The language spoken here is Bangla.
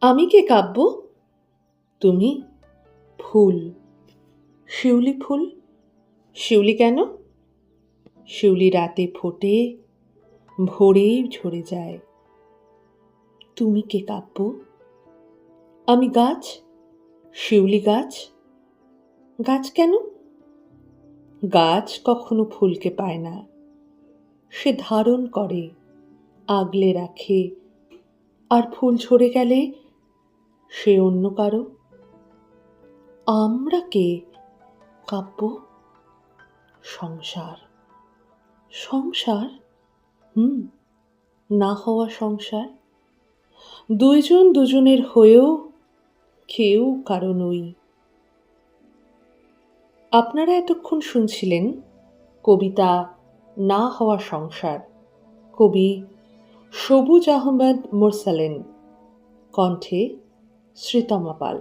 আমি কে কাব্য? তুমি ফুল। শিউলি ফুল? শিউলি কেন? শিউলি রাতে ফোটে ভোরেই ঝরে যায়। তুমি কে কাব্য? আমি গাছ? শিউলি গাছ? গাছ কেন? গাছ কখনো ফুলকে পায় না। সে ধারণ করে, আগলে রাখে। আর ফুল ঝরে গেলে সে অন্য কারও? আমরা কে? কাব্য? সংসার। সংসার? হুম, না হওয়া সংসার? দুইজন দুজনের হয়েও কেউ কারও নই। আপনারা এতক্ষণ শুনছিলেন কবিতা না হওয়া সংসার, কবি সবুজ আহমেদ মোরসালেন। কণ্ঠে শ্রীতমা পাল।